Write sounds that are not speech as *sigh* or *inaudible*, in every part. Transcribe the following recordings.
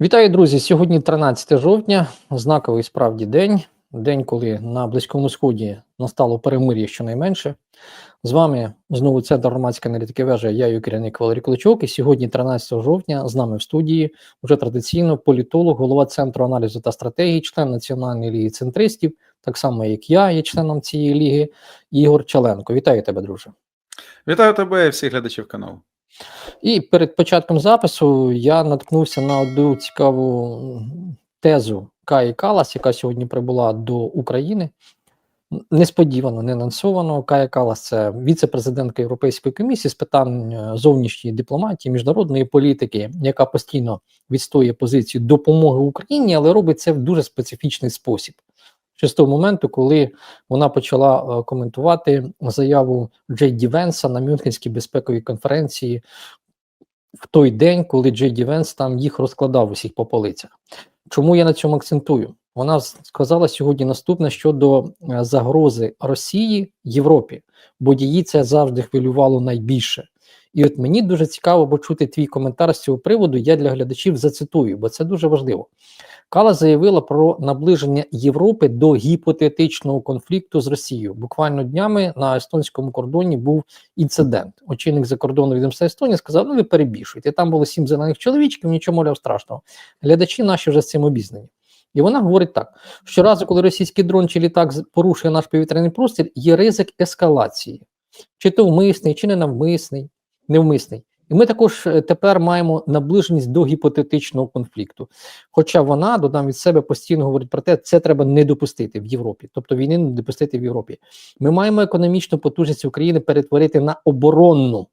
Вітаю, друзі! Сьогодні 13 жовтня, знаковий справді день. День, коли на Близькому Сході настало перемир'я щонайменше. З вами знову центр громадської аналітики вежа. Я її керівник Валерій Кличок. І сьогодні, 13 жовтня, з нами в студії вже традиційно політолог, голова центру аналізу та стратегії, член Національної ліги центристів, так само як я, є членом цієї ліги, Ігор Чаленко. Вітаю тебе, друже. Вітаю тебе і всіх глядачів каналу. І перед початком запису я наткнувся на одну цікаву тезу Каї Калас, яка сьогодні прибула до України. Несподівано, не анонсовано. Кая Калас це віце-президентка Європейської комісії з питань е, зовнішньої дипломатії, міжнародної політики, яка постійно відстоює позицію допомоги Україні, але робить це в дуже специфічний спосіб. Ще з того моменту, коли вона почала е, коментувати заяву Джей Ді Венса на Мюнхенській безпековій конференції в той день, коли Джей Ді Венс там їх розкладав усіх по полицях. Чому я на цьому акцентую? Вона сказала сьогодні наступне щодо е, загрози Росії Європі, бо її це завжди хвилювало найбільше. І от мені дуже цікаво почути твій коментар з цього приводу. Я для глядачів зацитую, бо це дуже важливо. Кала заявила про наближення Європи до гіпотетичного конфлікту з Росією. Буквально днями на естонському кордоні був інцидент. Очільник закордонного відомства Естонії сказав: ну ви перебільшуєте. Там було сім зелених чоловічків, нічого мовляв страшного. Глядачі наші вже з цим обізнані. І вона говорить так: щоразу, коли російський дрон чи літак порушує наш повітряний простір, є ризик ескалації, чи то вмисний, чи не навмисний, невмисний. І ми також е, тепер маємо наближеність до гіпотетичного конфлікту. Хоча вона додам від себе постійно говорить про те, це треба не допустити в Європі, тобто війни не допустити в Європі. Ми маємо економічну потужність України перетворити на оборонну.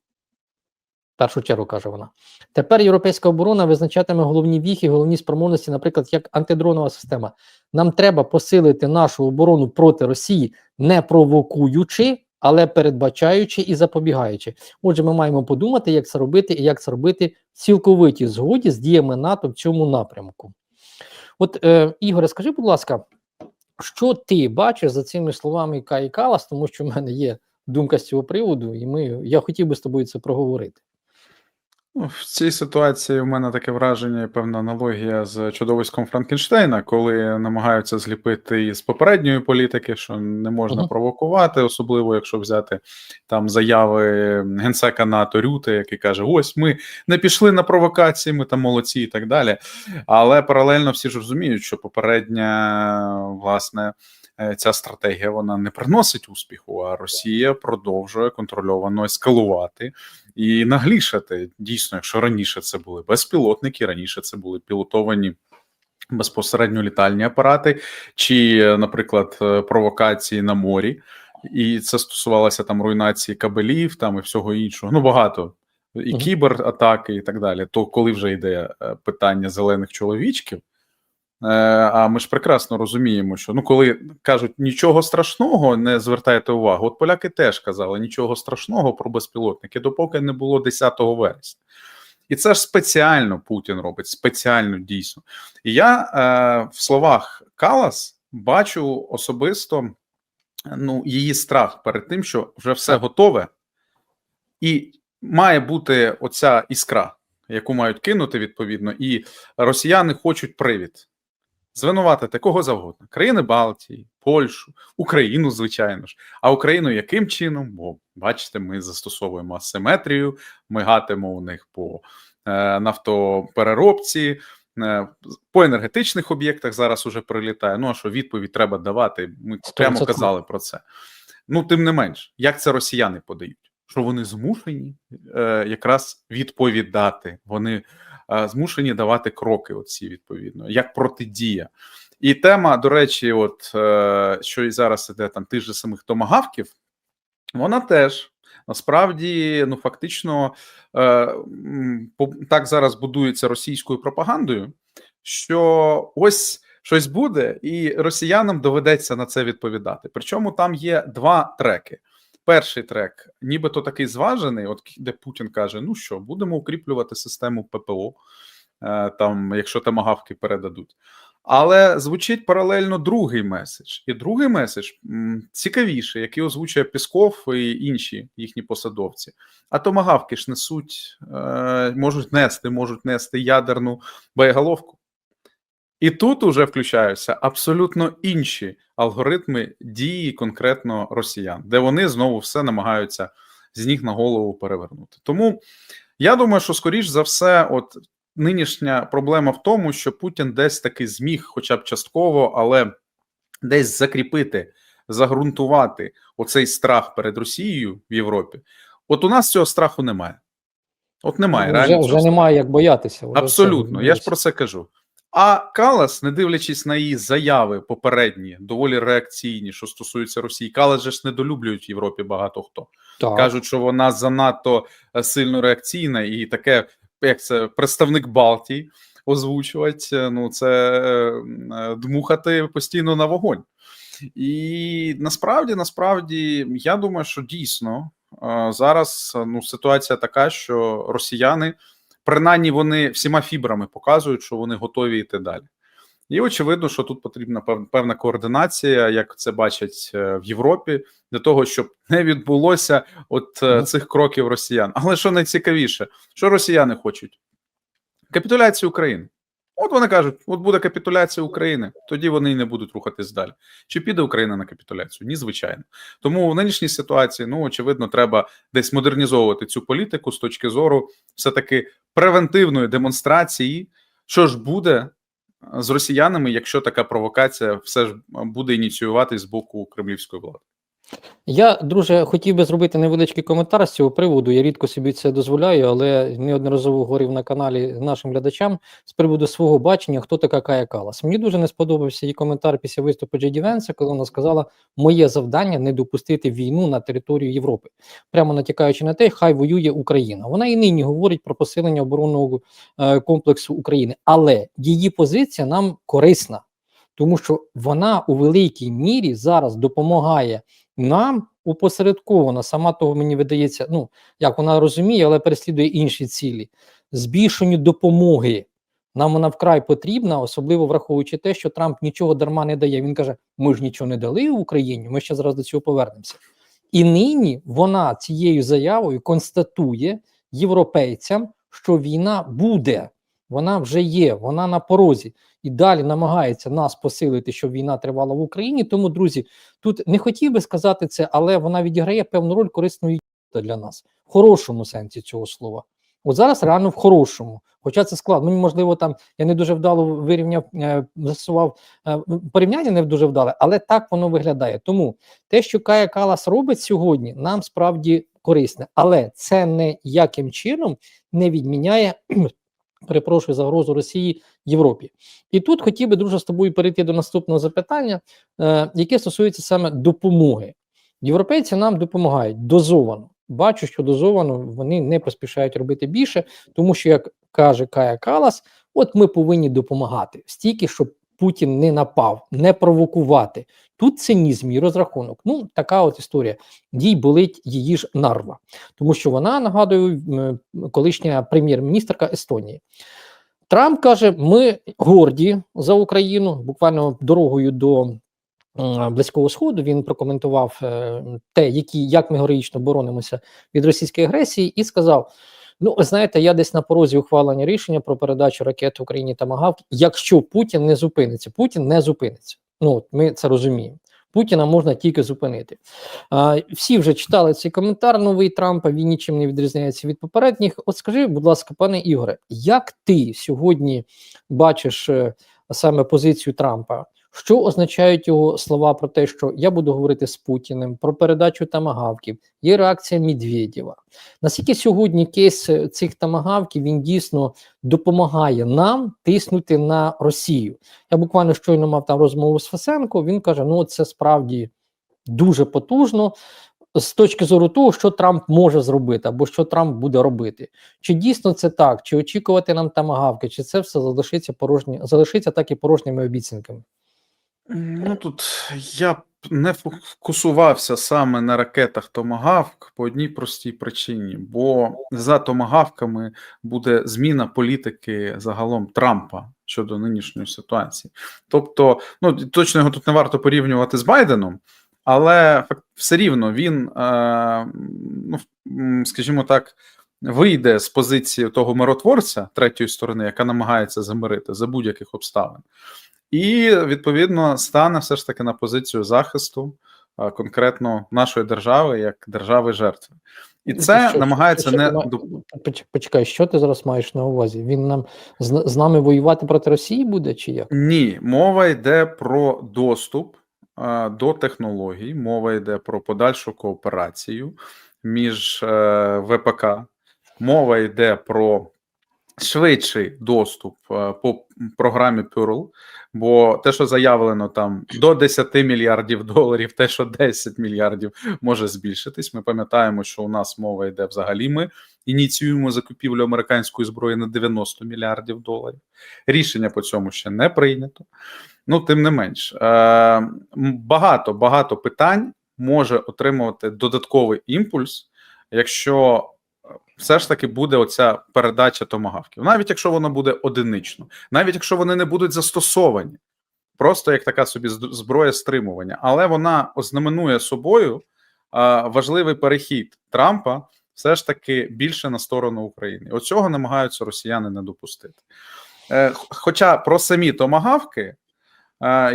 В першу чергу каже вона. Тепер європейська оборона визначатиме головні віхи, головні спроможності, наприклад, як антидронова система. Нам треба посилити нашу оборону проти Росії, не провокуючи але передбачаючи і запобігаючи. Отже, ми маємо подумати, як це робити, і як це робити в цілковитій згоді з діями НАТО в цьому напрямку. От, е, Ігоре, скажи, будь ласка, що ти бачиш за цими словами Кай Калас, тому що в мене є думка з цього приводу, і ми, я хотів би з тобою це проговорити. Ну, В цій ситуації у мене таке враження, і певна аналогія з чудовиськом Франкенштейна, коли намагаються зліпити із попередньої політики, що не можна uh -huh. провокувати, особливо якщо взяти там заяви генсека НАТО Рюте, який каже: Ось ми не пішли на провокації, ми там молодці і так далі. Але паралельно всі ж розуміють, що попередня власне. Е, ця стратегія вона не приносить успіху, а Росія продовжує контрольовано ескалувати і наглішати. Дійсно, якщо раніше це були безпілотники, раніше це були пілотовані. Безпосередньо літальні апарати, чи, наприклад, е, провокації на морі, і це стосувалося там руйнації кабелів, там і всього іншого. Ну багато і кібератаки, і так далі. То коли вже йде е, питання зелених чоловічків, а ми ж прекрасно розуміємо, що ну, коли кажуть нічого страшного, не звертайте увагу. От поляки теж казали нічого страшного про безпілотники, допоки не було 10 вересня. І це ж спеціально Путін робить, спеціально дійсно. І я е, в словах Калас бачу особисто ну, її страх перед тим, що вже все готове, і має бути оця іскра, яку мають кинути відповідно, і росіяни хочуть привід звинуватити кого завгодно: країни Балтії, Польщу, Україну, звичайно ж. А Україну яким чином? Бо бачите, ми застосовуємо асиметрію, ми гатимо у них по е, нафтопереробці. Е, по енергетичних об'єктах зараз уже прилітає. Ну а що відповідь треба давати? Ми прямо казали про це. Ну, тим не менш, як це росіяни подають? Що вони змушені е, якраз відповідати? Вони змушені давати кроки. Оці відповідно, як протидія. І тема, до речі, от е, що і зараз іде там тих же самих томагавків, вона теж насправді ну фактично е, так зараз будується російською пропагандою, що ось. Щось буде, і росіянам доведеться на це відповідати. Причому там є два треки. Перший трек, нібито такий зважений, от де Путін каже: ну що, будемо укріплювати систему ППО, е, там, якщо тамагавки передадуть. Але звучить паралельно другий меседж. І другий меседж цікавіший, який озвучує Пісков і інші їхні посадовці. А томагавки ж несуть, е, можуть нести, можуть нести ядерну боєголовку. І тут уже включаються абсолютно інші алгоритми дії конкретно росіян, де вони знову все намагаються з ніг на голову перевернути. Тому я думаю, що скоріш за все, от нинішня проблема в тому, що Путін десь таки зміг, хоча б частково, але десь закріпити, загрунтувати оцей страх перед Росією в Європі. От у нас цього страху немає. От немає. вже, реально вже немає як боятися. Абсолютно, я ж про це кажу. А Калас, не дивлячись на її заяви попередні, доволі реакційні, що стосуються Росії, Калас же ж недолюблюють в Європі багато хто. так. Кажуть, що вона занадто е, сильно реакційна, і таке, як це представник Балтії озвучувати, е, ну це е, дмухати постійно на вогонь. І насправді, насправді, я думаю, що дійсно зараз ну, ситуація така, що росіяни, принаймні, вони всіма фібрами показують, що вони готові йти далі. І очевидно, що тут потрібна певна координація, як це бачать е, в Європі, для того, щоб не відбулося от е, цих кроків росіян. Але що найцікавіше, що росіяни хочуть? Капітуляцію України. От вони кажуть: от буде капітуляція України, тоді вони і не будуть рухатись далі. Чи піде Україна на капітуляцію? Ні, звичайно. Тому в нинішній ситуації, ну очевидно, треба десь модернізовувати цю політику з точки зору все-таки превентивної демонстрації, що ж буде з росіянами, якщо така провокація все ж буде ініціюватись з боку кремлівської влади. Я, друже, хотів би зробити невеличкий коментар з цього приводу. Я рідко собі це дозволяю, але неодноразово говорив на каналі нашим глядачам з приводу свого бачення, хто така Кая Калас. Мені дуже не сподобався її коментар після виступу Джеді Венса, коли вона сказала: моє завдання не допустити війну на територію Європи, прямо натякаючи на те, хай воює Україна. Вона і нині говорить про посилення оборонного е, комплексу України, але її позиція нам корисна, тому що вона у великій мірі зараз допомагає нам опосередковано, сама того мені видається, ну як вона розуміє, але переслідує інші цілі. Збільшенню допомоги. Нам вона вкрай потрібна, особливо враховуючи те, що Трамп нічого дарма не дає. Він каже: ми ж нічого не дали Україні, ми ще зараз до цього повернемося. І нині вона цією заявою констатує європейцям, що війна буде, вона вже є, вона на порозі і далі намагається нас посилити, щоб війна тривала в Україні. Тому, друзі, тут не хотів би сказати це, але вона відіграє певну роль корисної для нас в хорошому сенсі цього слова. От зараз реально в хорошому. Хоча це складно. Ну, можливо, там я не дуже вдало вирівняв, е, застосував е, порівняння не дуже вдале, але так воно виглядає. Тому те, що Кая Калас робить сьогодні, нам справді корисне, але це ніяким чином не відміняє. Перепрошую загрозу Росії Європі. І тут хотів би, друже, з тобою перейти до наступного запитання, е, яке стосується саме допомоги. Європейці нам допомагають дозовано. Бачу, що дозовано вони не поспішають робити більше, тому що, як каже Кая Калас, от ми повинні допомагати стільки, щоб Путін не напав, не провокувати. Тут цинізм і розрахунок. Ну, така от історія. Їй болить її ж нарва, тому що вона нагадую, колишня прем'єр-міністрка Естонії. Трамп каже: ми горді за Україну, буквально дорогою до Близького Сходу. Він прокоментував е, те, які, як ми героїчно боронимося від російської агресії, і сказав: Ну, знаєте, я десь на порозі ухвалення рішення про передачу ракет Україні та Магавк, якщо Путін не зупиниться. Путін не зупиниться. Ну, от ми це розуміємо. Путіна можна тільки зупинити. А, всі вже читали цей коментар новий Трампа. Він нічим не відрізняється від попередніх. От скажи, будь ласка, пане Ігоре, як ти сьогодні бачиш е, саме позицію Трампа? Що означають його слова про те, що я буду говорити з Путіним про передачу тамагавків? Є реакція Медведєва. Наскільки сьогодні кейс е, цих тамагавків він дійсно допомагає нам тиснути на Росію? Я буквально щойно мав там розмову з Фесенко. Він каже: ну це справді дуже потужно з точки зору того, що Трамп може зробити, або що Трамп буде робити. Чи дійсно це так? Чи очікувати нам тамагавки, чи це все залишиться порожні, залишиться так і порожніми обіцянками? Ну тут я б не фокусувався саме на ракетах Томагавк по одній простій причині, бо за томагавками буде зміна політики загалом Трампа щодо нинішньої ситуації. Тобто, ну точно його тут не варто порівнювати з Байденом, але все рівно він, е, ну, скажімо так, вийде з позиції того миротворця третьої сторони, яка намагається замирити за будь-яких обставин. І відповідно стане все ж таки на позицію захисту а, конкретно нашої держави як держави жертви, і це Що- намагається що не Почекай, що ти зараз маєш на увазі? Він нам з, з нами воювати проти Росії буде чи як? ні. Мова йде про доступ а, до технологій, мова йде про подальшу кооперацію між е, ВПК, мова йде про швидший доступ е, по програмі Pearl, бо те, що заявлено там до 10 мільярдів *laughs* доларів, те, що 10 мільярдів може збільшитись. Ми пам'ятаємо, що у нас мова йде взагалі. Ми ініціюємо закупівлю американської зброї на 90 мільярдів доларів. Рішення по цьому ще не прийнято. Ну, тим не менш, е, багато багато питань може отримувати додатковий імпульс, якщо все ж таки буде оця передача томагавків, навіть якщо воно буде одинично, навіть якщо вони не будуть застосовані, просто як така собі зброя стримування, але вона ознаменує собою важливий перехід Трампа все ж таки більше на сторону України. Оцього намагаються росіяни не допустити. Е, Хоча про самі томагавки, е,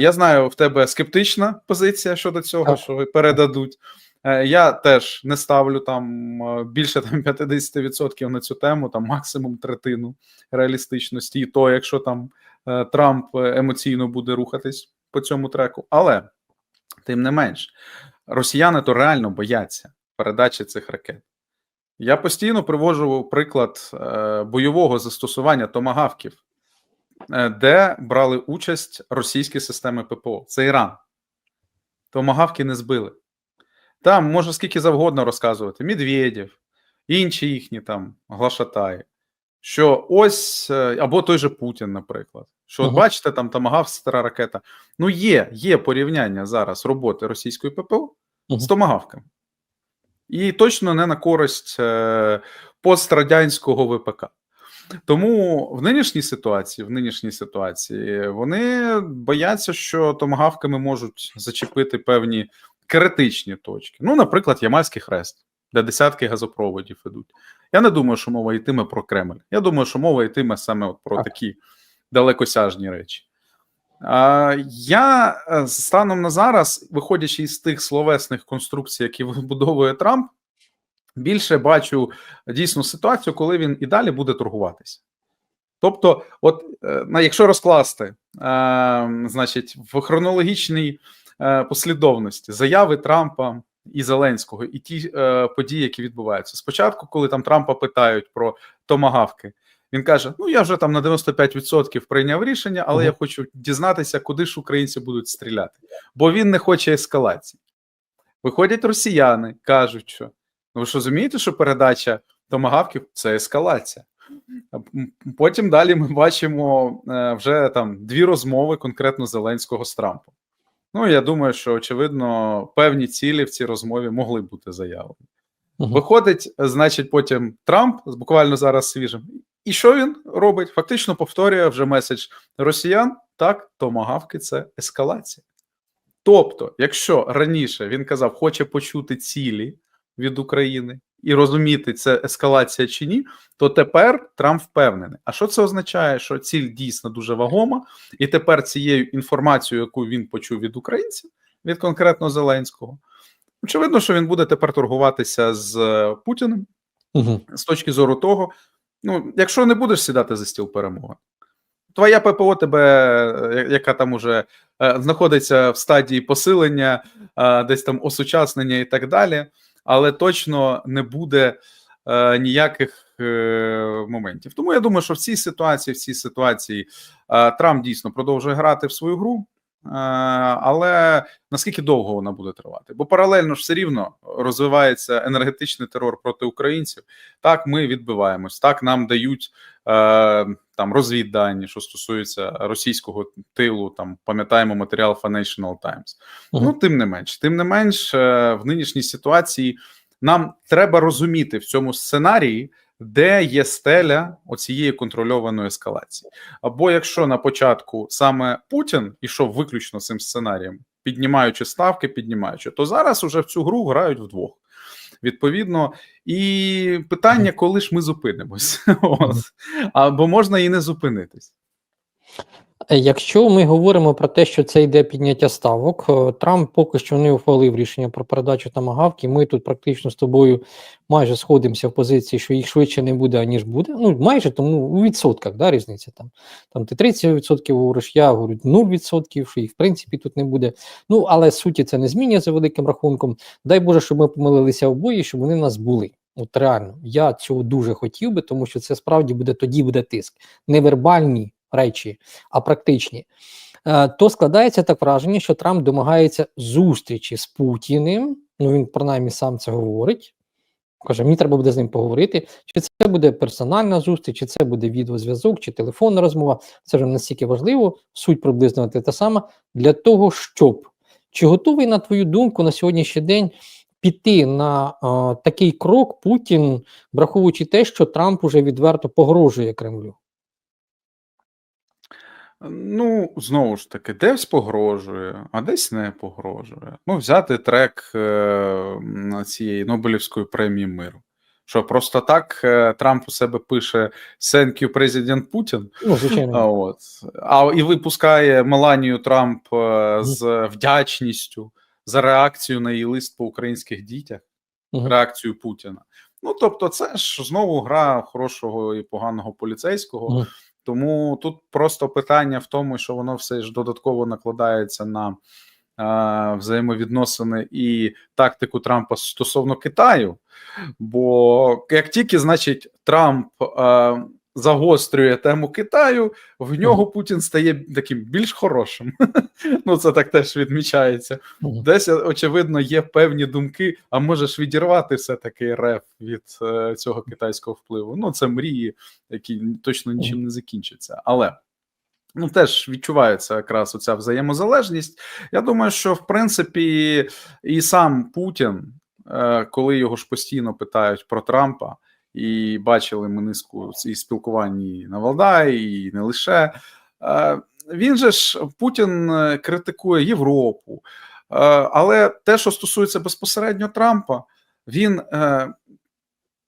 я знаю, в тебе скептична позиція щодо цього, Так. що передадуть. Е, Я теж не ставлю там е, більше там 50% на цю тему, там максимум третину реалістичності, і то, якщо там е, Трамп емоційно буде рухатись по цьому треку. Але тим не менш, росіяни то реально бояться передачі цих ракет. Я постійно привожу приклад бойового застосування томагавків, де брали участь російські системи ППО. Це Іран. Томагавки не збили. Там можна скільки завгодно розказувати: Медведєв, інші їхні там глашатаї. Що ось, е, або той же Путін, наприклад. Що, от бачите, там томагавк стара ракета. Ну, є, є порівняння зараз роботи російської ППО Мгм. з томагавками. І точно не на користь е, пострадянського ВПК. Тому в нинішній ситуації, в нинішній ситуації вони бояться, що томагавками можуть зачепити певні критичні точки. Ну, наприклад, Ямальський хрест, де десятки газопроводів ідуть. Я не думаю, що мова йтиме про Кремль. Я думаю, що мова йтиме саме от про такі далекосяжні речі. Я е, станом на зараз, виходячи із тих словесних конструкцій, які *laughs* вибудовує Трамп, більше бачу дійсну ситуацію, коли він і далі буде торгуватися. Тобто, от е, на- якщо розкласти, е, значить, в хронологічній е, послідовності заяви Трампа і Зеленського, і ті е, події, які відбуваються. Спочатку, коли там Трампа питають про томагавки, він каже: Ну, я вже там на 95% прийняв рішення, але Мгм. я хочу дізнатися, куди ж українці будуть стріляти, бо він не хоче ескалації. Виходять росіяни, кажуть, що ви ж розумієте, що передача томагавків це ескалація. Потім далі ми бачимо е, вже там дві розмови конкретно Зеленського з Трампом. Ну, я думаю, що очевидно певні цілі в цій розмові могли бути заявлені. Мгм. Виходить, значить, потім Трамп буквально зараз свіжим. І що він робить? Фактично повторює вже меседж росіян: так, томагавки це ескалація. Тобто, якщо раніше він казав, хоче почути цілі від України і розуміти, це ескалація чи ні, то тепер Трамп впевнений. А що це означає? Що ціль дійсно дуже вагома, і тепер цією інформацією, яку він почув від українців, від конкретно Зеленського, очевидно, що він буде тепер торгуватися з е, Путіним Мгм. з точки зору того, ну, якщо не будеш сідати за стіл перемоги, твоя ППО тебе, е, яка там уже е, знаходиться в стадії посилення, десь там осучаснення і так далі, але точно не буде е, ніяких е, моментів. Тому я думаю, що в цій ситуації, в цій ситуації е, Трамп дійсно продовжує грати в свою гру. Але наскільки довго вона буде тривати? Бо паралельно ж все рівно розвивається енергетичний терор проти українців. Так, ми відбиваємось, так нам дають е, там розвіддані, що стосується російського тилу. Там пам'ятаємо матеріал Financial Times. Мгм. Ну, тим не менш, тим не менш, е, в нинішній ситуації нам треба розуміти в цьому сценарії, де є стеля оцієї контрольованої ескалації. Або якщо на початку саме Путін ішов виключно цим сценарієм, піднімаючи ставки, піднімаючи, то зараз уже в цю гру грають вдвох. Відповідно, і питання, коли ж ми зупинимось, *laughs* або можна і не зупинитись. Якщо ми говоримо про те, що це йде підняття ставок, е, Трамп поки що не ухвалив рішення про передачу тамагавки. Ми тут практично з тобою майже сходимося в позиції, що їх швидше не буде, аніж буде. Ну майже тому у відсотках да, різниця там. Там ти 30% говориш, я говорю 0%, що їх в принципі тут не буде. Ну але суті це не змінює за великим рахунком. Дай Боже, щоб ми помилилися обоє, щоб вони нас були. От реально, я цього дуже хотів би, тому що це справді буде тоді буде тиск. Невербальні речі, а практичні. Е, то складається так враження, що Трамп домагається зустрічі з Путіним. Ну він принаймні сам це говорить. Каже, мені треба буде з ним поговорити. Чи це буде персональна зустріч, чи це буде відеозв'язок, чи телефонна розмова. Це вже настільки важливо, суть приблизно та сама, для того, щоб чи готовий, на твою думку, на сьогоднішній день піти на е, такий крок Путін, враховуючи те, що Трамп уже відверто погрожує Кремлю? Ну, знову ж таки, десь погрожує, а десь не погрожує. Ну, взяти трек е, цієї Нобелівської премії миру. Що просто так е, Трамп у себе пише «Thank you, президент Путін. Ну, звичайно. А, от. а і випускає Меланію Трамп е, з вдячністю за реакцію на її лист по українських дітях, Мгм. реакцію Путіна. Ну, тобто, це ж знову гра хорошого і поганого поліцейського. Мгм. Тому тут просто питання в тому, що воно все ж додатково накладається на е, взаємовідносини і тактику Трампа стосовно Китаю. Бо як тільки, значить, Трамп е, загострює тему Китаю, в нього Путін стає таким більш хорошим. *laughs* Ну, це так теж відмічається. Десь, очевидно, є певні думки, а можеш відірвати все-таки РФ від е, цього китайського впливу. Ну, це мрії, які точно нічим не закінчаться. Але ну, теж відчувається якраз оця взаємозалежність. Я думаю, що в принципі і сам Путін, е, коли його ж постійно питають про Трампа, і бачили ми низку і спілкувань і на Валдаї, і не лише. е, Він же ж Путін е, критикує Європу, Е, але те, що стосується безпосередньо Трампа, він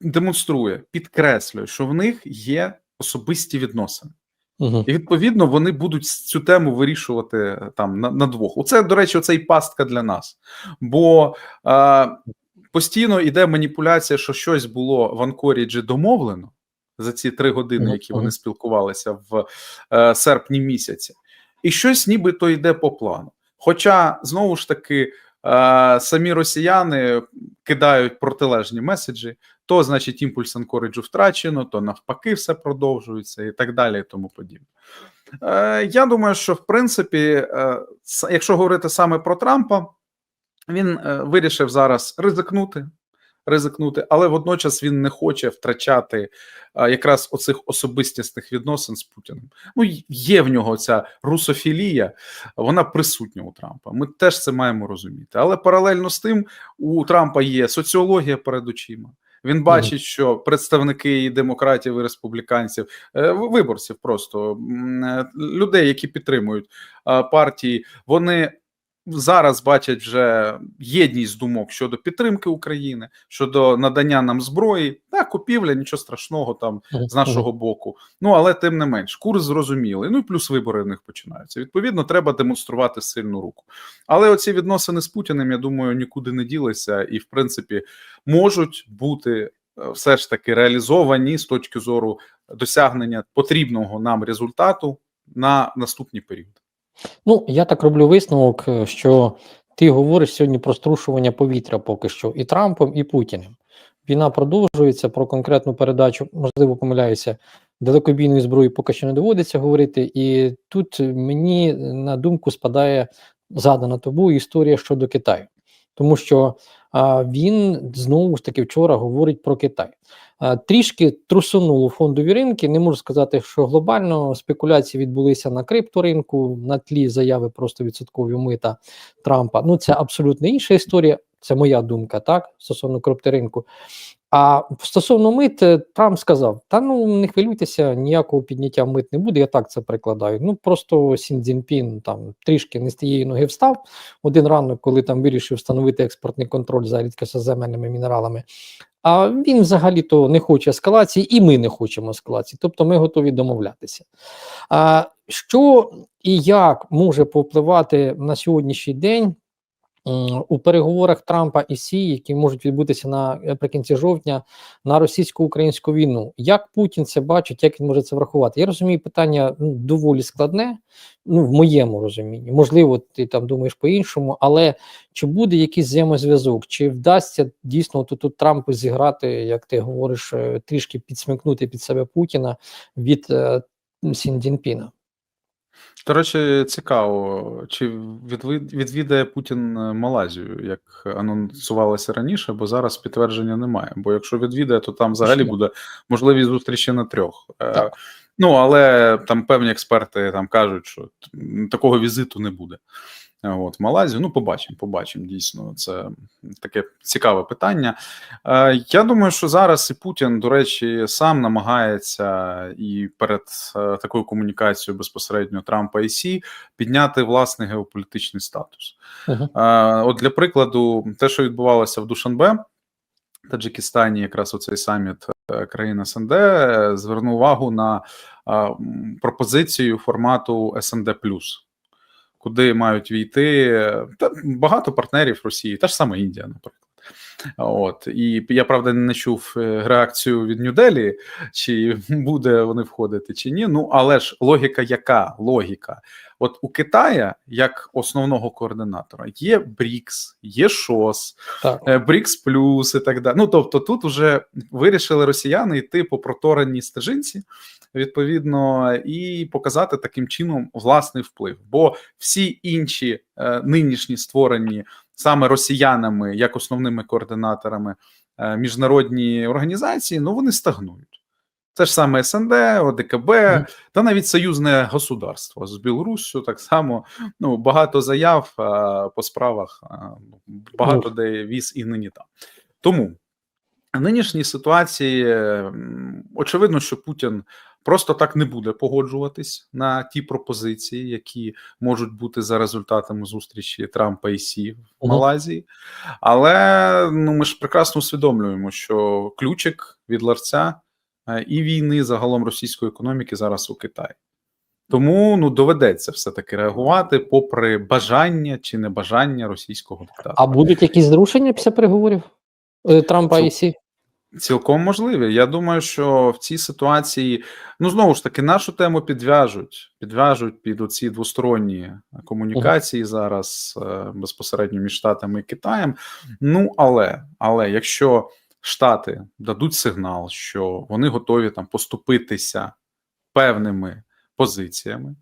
демонструє, підкреслює, що в них є особисті відносини. Мгм. І відповідно вони будуть цю тему вирішувати там на, на двох. Оце, до речі, оце і пастка для нас. Бо е, постійно йде маніпуляція, що щось було в Анкоріджі домовлено за ці три години, які вони спілкувалися в е, серпні місяці, і щось нібито йде по плану. Хоча знову ж таки. е, Самі росіяни кидають протилежні меседжі, то значить імпульс Анкориджу втрачено, то навпаки, все продовжується і так далі, і тому подібне. Е, Я думаю, що в принципі, е, якщо говорити саме про Трампа, він е, вирішив зараз ризикнути, ризикнути, але водночас він не хоче втрачати е, якраз оцих особистісних відносин з Путіним. Ну, є в нього ця русофілія, вона присутня у Трампа. Ми теж це маємо розуміти. Але паралельно з тим, у Трампа є соціологія перед очима. Він бачить, що представники і демократів і республіканців, е, виборців, просто людей, які підтримують партії, вони зараз бачать вже єдність думок щодо підтримки України, щодо надання нам зброї. Так, купівля, нічого страшного там з нашого боку. Ну але тим не менш, курс зрозумілий. Ну і плюс вибори в них починаються. Відповідно, треба демонструвати сильну руку. Але оці відносини з Путіним, я думаю, нікуди не ділися, і в принципі можуть бути е, все ж таки реалізовані з точки зору досягнення потрібного нам результату на наступний період. Ну, я так роблю висновок, е, що ти говориш сьогодні про струшування повітря поки що і Трампом, і Путіним. Війна продовжується про конкретну передачу, можливо, помиляюся. далекобійної зброї поки що не доводиться говорити. І тут мені на думку спадає задана тобою історія щодо Китаю, тому що а, він знову ж таки вчора говорить про Китай. А, трішки трусонуло фондові ринки. Не можу сказати, що глобально спекуляції відбулися на крипторинку на тлі заяви просто відсоткові мита Трампа. Ну це абсолютно інша історія. Це моя думка, так стосовно крипторинку. А стосовно мит, е, Трамп сказав: та ну не хвилюйтеся, ніякого підняття мит не буде. Я так це прикладаю. Ну просто Сін Цзіньпін там трішки не з тієї ноги встав один ранок, коли там вирішив встановити експортний контроль за рідкосоземельними мінералами. А він взагалі-то не хоче ескалації, і ми не хочемо ескалації. Тобто ми готові домовлятися. А що і як може повпливати на сьогоднішній день? У переговорах Трампа і Сі, які можуть відбутися наприкінці жовтня, на російсько-українську війну, як Путін це бачить, як він може це врахувати? Я розумію, питання ну, доволі складне, ну в моєму розумінні. Можливо, ти там думаєш по-іншому, але чи буде якийсь взаємозв'язок, чи вдасться дійсно тут, тут Трампу зіграти, як ти говориш, е, трішки підсмикнути під себе Путіна від е, Сін Цзіньпіна? До речі, цікаво, чи відвідає Путін Малазію, Малайзію, як анонсувалося раніше, бо зараз підтвердження немає. Бо якщо відвідає, то там взагалі буде можливість зустрічі на трьох. Е, Так. Ну але там певні експерти там кажуть, що такого візиту не буде. От, в Малайзію, ну побачимо, побачимо. Дійсно, це таке цікаве питання. Е, я думаю, що зараз і Путін, до речі, сам намагається і перед е, такою комунікацією безпосередньо Трампа і Сі підняти власний геополітичний статус. Е, от для прикладу, те, що відбувалося в Душанбе, Таджикистані, якраз оцей саміт е, країн СНД, е, звернув увагу на пропозицію формату СНД куди мають війти та багато партнерів Росії, та ж саме Індія, наприклад. От і я правда не чув е, реакцію від Нью-Делі, чи буде вони входити, чи ні. Ну але ж логіка, яка логіка? От у Китая, як основного координатора, є БРІКС, є ШОС, Так. е, БРІКС Плюс і так далі. Ну тобто, тут вже вирішили росіяни йти по протореній стежинці, відповідно, і показати таким чином власний вплив. Бо всі інші е, нинішні створені саме росіянами як основними координаторами е, міжнародні організації, ну вони стагнують. Це ж саме СНД, ОДКБ, та навіть союзне государство з Білоруссю так само. Ну багато заяв а, по справах, а, багато Ну. де віз і нині там. Тому в нинішній ситуації очевидно, що Путін просто так не буде погоджуватись на ті пропозиції, які можуть бути за результатами зустрічі Трампа і Сі в. Малайзії. Але ну ми ж прекрасно усвідомлюємо, що ключик від ларця е, і війни загалом російської економіки зараз у Китаї. Тому ну доведеться все таки реагувати, попри бажання чи небажання російського диктатора. А будуть якісь зрушення після переговорів е, Трампа і Сі? Цілком можливі. Я думаю, що в цій ситуації ну знову ж таки нашу тему підв'яжуть, підв'яжуть під оці двосторонні комунікації зараз е, безпосередньо між Штатами і Китаєм. Ну але але якщо Штати дадуть сигнал, що вони готові там поступитися певними позиціями.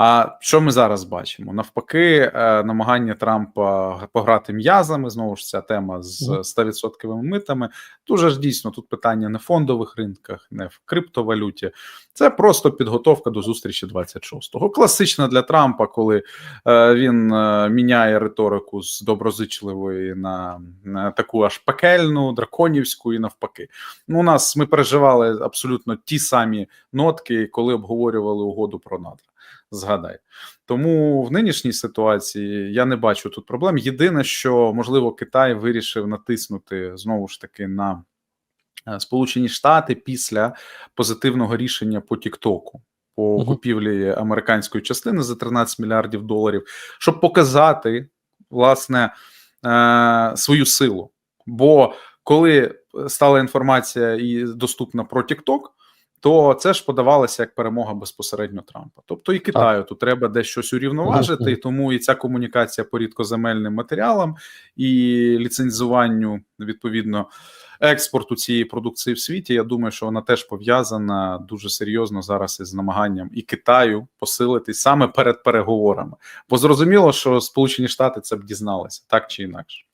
А що ми зараз бачимо? Навпаки, е, намагання Трампа пограти м'язами. Знову ж ця тема з Мгм. 100% митами. Дуже ж дійсно тут питання не в фондових ринках, не в криптовалюті. Це просто підготовка до зустрічі 26-го. Класична для Трампа, коли е, він е, міняє риторику з доброзичливої на, на таку аж пекельну, драконівську і навпаки. Ну, у нас ми переживали абсолютно ті самі нотки, коли обговорювали угоду про надра. Згадай. Тому в нинішній ситуації я не бачу тут проблем. Єдине, що можливо Китай вирішив натиснути знову ж таки на е, Сполучені Штати після позитивного рішення по Тіктоку. По купівлі американської частини за 13 мільярдів доларів, щоб показати власне е, свою силу. Бо коли стала інформація і доступна про TikTok, то це ж подавалося як перемога безпосередньо Трампа. Тобто і Китаю тут треба десь щось урівноважити, і тому і ця комунікація по рідкоземельним матеріалам і ліцензуванню відповідно експорту цієї продукції в світі. Я думаю, що вона теж пов'язана дуже серйозно зараз із намаганням і Китаю посилитись саме перед переговорами. Бо зрозуміло, що Сполучені Штати це б дізналися так чи інакше.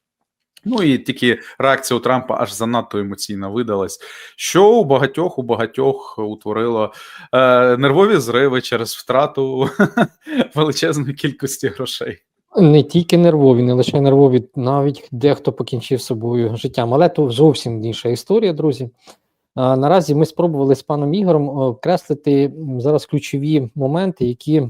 Ну і тільки реакція у Трампа аж занадто емоційно видалась, що у багатьох у багатьох утворило е, нервові зриви через втрату *laughs* величезної кількості грошей. Не тільки нервові, не лише нервові, навіть дехто покінчив собою життям. Але то зовсім інша історія, друзі. А, наразі ми спробували з паном Ігорем окреслити зараз ключові моменти, які як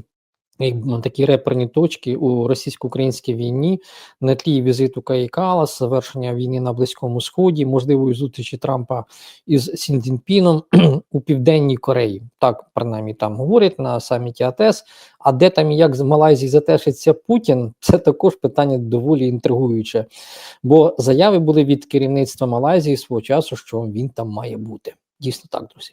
такі реперні точки у російсько-українській війні на тлі візиту Каї завершення війни на Близькому Сході, можливої зустрічі Трампа із Сін Цзіньпіном *clears throat* у Південній Кореї. Так, принаймні там говорять на саміті АТЕС. А де там і як з Малайзії затешиться Путін, *laughs* це також питання доволі інтригуюче. Бо заяви були від керівництва Малайзії свого часу, що він там має бути. Дійсно так, друзі.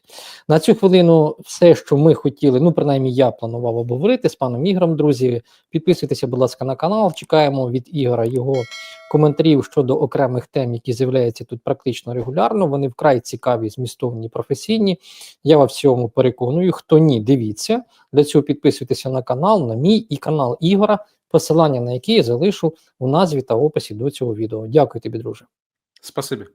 На цю хвилину все, що ми хотіли, ну принаймні я планував обговорити з паном Ігорем, друзі. Підписуйтеся, будь ласка, на канал. Чекаємо від Ігора його коментарів щодо окремих тем, які з'являються тут практично регулярно. Вони вкрай цікаві, змістовні, професійні. Я вас в цьому переконую. Хто ні, дивіться. Для цього підписуйтеся на канал, на мій і канал Ігора, посилання на який я залишу у назві та описі до цього відео. Дякую тобі, друже. Спасибі.